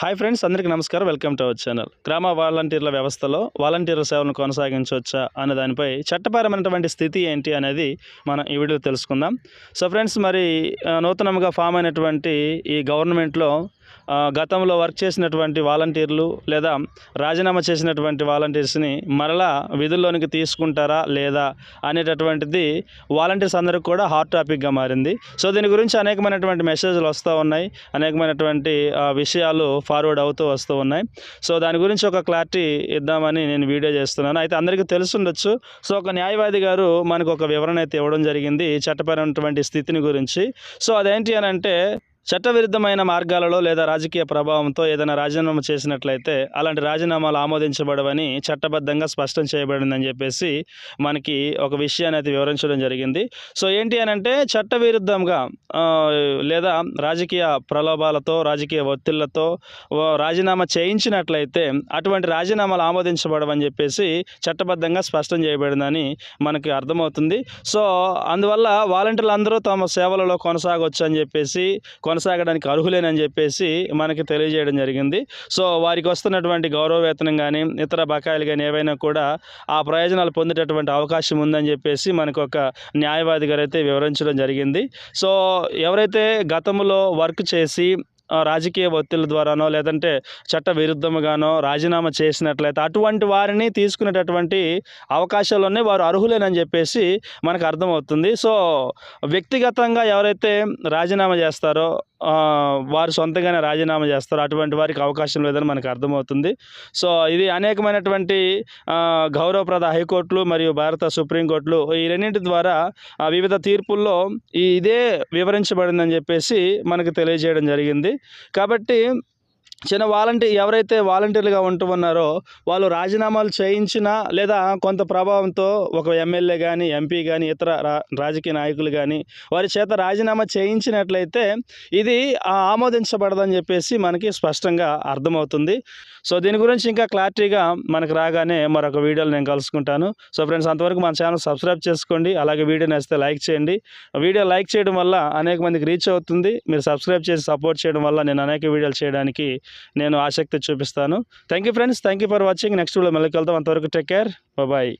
Hi friends అందరికీ నమస్కారం. Welcome to our channel గ్రామ వాలంటీర్ల వ్యవస్థలో వాలంటీర్ల సేవలను కొనసాగించవచ్చా అనే దానిపై చట్టపరమైనటువంటి స్థితి ఏంటి అనేది మనం ఈ వీడియో తెలుసుకుందాం. సో ఫ్రెండ్స్ మరి నూతనంగా ఫామ్ అయినటువంటి ఈ గవర్నమెంట్లో గతంలో వర్క్ చేసినటువంటి వాలంటీర్లు లేదా రాజీనామా చేసినటువంటి వాలంటీర్స్ని మరలా విధుల్లోనికి తీసుకుంటారా లేదా అనేటటువంటిది వాలంటీర్స్ అందరికి కూడా హాట్ టాపిక్గా మారింది. సో దీని గురించి అనేకమైనటువంటి మెసేజ్లు వస్తూ ఉన్నాయి. అనేకమైనటువంటి విషయాలు ఫార్వర్డ్ అవుతూ వస్తూ ఉన్నాయి. సో దాని గురించి ఒక క్లారిటీ ఇద్దామని నేను వీడియో చేస్తున్నాను. అయితే అందరికీ తెలుసుండొచ్చు. సో ఒక న్యాయవాది గారు మనకు ఒక వివరణ అయితే ఇవ్వడం జరిగింది. చట్టపరమైనటువంటి స్థితిని గురించి. సో అదేంటి అని అంటే చట్టవిరుద్ధమైన మార్గాలలో లేదా రాజకీయ ప్రభావంతో ఏదైనా రాజీనామా చేసినట్లయితే అలాంటి రాజీనామాలు ఆమోదించబడవని చట్టబద్ధంగా స్పష్టం చేయబడిందని చెప్పేసి మనకి ఒక విషయాన్ని అయితే వివరించడం జరిగింది. సో ఏంటి అని అంటే చట్టవిరుద్ధంగా లేదా రాజకీయ ప్రలోభాలతో రాజకీయ ఒత్తిళ్ళతో ఓ రాజీనామా చేయించినట్లయితే అటువంటి రాజీనామాలు ఆమోదించబడవని చెప్పేసి చట్టబద్ధంగా స్పష్టం చేయబడిందని మనకి అర్థమవుతుంది. సో అందువల్ల వాలంటీర్లు అందరూ తమ సేవలలో కొనసాగొచ్చు అని చెప్పేసి కొనసాగడానికి అర్హులేనని చెప్పేసి మనకి తెలియజేయడం జరిగింది. సో వారికి వస్తున్నటువంటి గౌరవవేతనం కానీ ఇతర బకాయిలు కానీ ఏవైనా కూడా ఆ ప్రయోజనాలు పొందేటటువంటి అవకాశం ఉందని చెప్పేసి మనకు ఒక న్యాయవాది గారు అయితే వివరించడం జరిగింది. సో ఎవరైతే గతంలో వర్క్ చేసి రాజకీయ ఒత్తిళ్ళ ద్వారానో లేదంటే చట్ట విరుద్ధముగానో రాజీనామా చేసినట్లయితే అటువంటి వారిని తీసుకునేటటువంటి అవకాశాలున్నాయి వారు అర్హులేనని చెప్పేసి మనకు అర్థమవుతుంది. సో వ్యక్తిగతంగా ఎవరైతే రాజీనామా చేస్తారో వారు సొంతంగానే రాజీనామా చేస్తారు. అటువంటి వారికి అవకాశం లేదని మనకు అర్థమవుతుంది. సో ఇది అనేకమైనటువంటి గౌరవప్రద హైకోర్టులు మరియు భారత సుప్రీంకోర్టులు ఈ రెండింటి ద్వారా వివిధ తీర్పుల్లో ఇదే వివరించబడిందని చెప్పేసి మనకు తెలియజేయడం జరిగింది. కాబట్టి చిన్న వాలంటీర్ ఎవరైతే వాలంటీర్లుగా ఉంటూ ఉన్నారో వాళ్ళు రాజీనామాలు చేయించినా లేదా కొంత ప్రభావంతో ఒక ఎమ్మెల్యే కానీ ఎంపీ కానీ ఇతర రా- రాజకీయ నాయకులు కానీ వారి చేత రాజీనామా చేయించినట్లయితే ఇది ఆమోదించబడదని చెప్పేసి మనకి స్పష్టంగా అర్థమవుతుంది. సో దీని గురించి ఇంకా క్లారిటీగా మనకు రాగానే మరొక వీడియోలు నేను కలుసుకుంటాను. సో ఫ్రెండ్స్ అంతవరకు మన ఛానల్ సబ్స్క్రైబ్ చేసుకోండి. అలాగే వీడియో నచ్చితే లైక్ చేయండి. వీడియో లైక్ చేయడం వల్ల అనేక మందికి రీచ్ అవుతుంది. మీరు సబ్స్క్రైబ్ చేసి సపోర్ట్ చేయడం వల్ల నేను అనేక వీడియోలు చేయడానికి నేను ఆసక్తి చూపిస్తాను. Thank you friends thank you for watching next video మళ్ళీ కలుద్దాం. అంతవరకు టేక్ కేర్ బాయ్